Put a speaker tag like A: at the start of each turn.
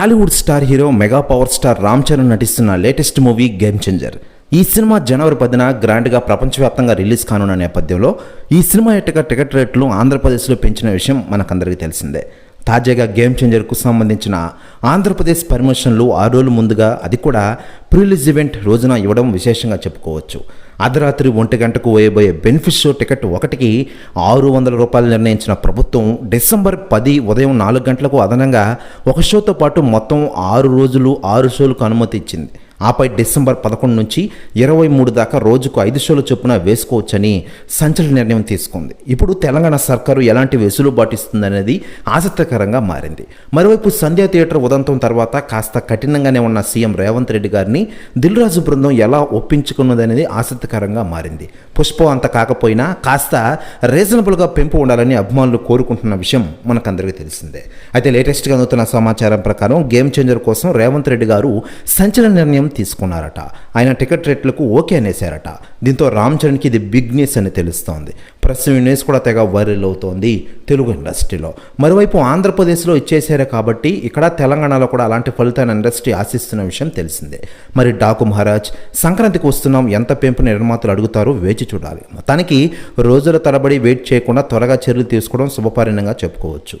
A: Tollywood star hero mega power star Ram Charan నటిస్తున్న latest movie game changer ఈ సినిమా జనవరి పదిన గ్రాండ్గా ప్రపంచవ్యాప్తంగా రిలీజ్ కానున్న నేపథ్యంలో ఈ సినిమా యొక్క టికెట్ రేట్లు ఆంధ్రప్రదేశ్లో పెంచిన విషయం మనకందరికీ తెలిసిందే. తాజాగా గేమ్ చేంజర్కు సంబంధించిన ఆంధ్రప్రదేశ్ పర్మిషన్లు ఆరు రోజుల ముందుగా అది కూడా ప్రిలీజ్ ఈవెంట్ రోజున ఇవ్వడం విశేషంగా చెప్పుకోవచ్చు. అర్ధరాత్రి ఒంటి గంటకు వేయబోయే బెనిఫిట్ షో టికెట్ ఒకటికి ఆరు వందల రూపాయలు నిర్ణయించిన ప్రభుత్వం డిసెంబర్ పది ఉదయం నాలుగు గంటలకు అదనంగా ఒక షోతో పాటు మొత్తం ఆరు రోజులు ఆరు షోలకు అనుమతి ఇచ్చింది. ఆపై డిసెంబర్ పదకొండు నుంచి ఇరవై మూడు దాకా రోజుకు ఐదు షోలు చొప్పున వేసుకోవచ్చని సంచలన నిర్ణయం తీసుకుంది. ఇప్పుడు తెలంగాణ సర్కారు ఎలాంటి వెసులుబాటు ఇస్తుందనేది ఆసక్తికరంగా మారింది. మరోవైపు సంధ్యా థియేటర్ ఉదంతం తర్వాత కాస్త కఠినంగానే ఉన్న సీఎం రేవంత్ రెడ్డి గారిని దిల్ రాజు బృందం ఎలా ఒప్పించుకున్నదనేది ఆసక్తికరంగా మారింది. పుష్ప అంత కాకపోయినా కాస్త రీజనబుల్గా పెంపు ఉండాలని అభిమానులు కోరుకుంటున్న విషయం మనకందరికీ తెలిసిందే. అయితే లేటెస్ట్గా అందుతున్న సమాచారం ప్రకారం గేమ్ చేంజర్ కోసం రేవంత్ రెడ్డి గారు సంచలన నిర్ణయం నిర్ణయం తీసుకున్నారట. ఆయన టికెట్ రేట్లకు ఓకే అనేశారట. దీంతో రామ్ చరణ్కి ఇది బిగ్ న్యూస్ అని తెలుస్తోంది. ప్రస్తుతం ఈ న్యూస్ కూడా తెగ వైరల్ అవుతోంది తెలుగు ఇండస్ట్రీలో. మరోవైపు ఆంధ్రప్రదేశ్లో ఇచ్చేశారు కాబట్టి ఇక్కడ తెలంగాణలో కూడా అలాంటి ఫలితాన్ని ఇండస్ట్రీ ఆశిస్తున్న విషయం తెలిసిందే. మరి డాకు మహారాజ్ సంక్రాంతికి వస్తున్నాం. ఎంత పెంపు నిర్మాతలు అడుగుతారో వేచి చూడాలి. మొత్తానికి రోజుల తరబడి వెయిట్ చేయకుండా త్వరగా చర్యలు తీసుకోవడం శుభపరిణంగా చెప్పుకోవచ్చు.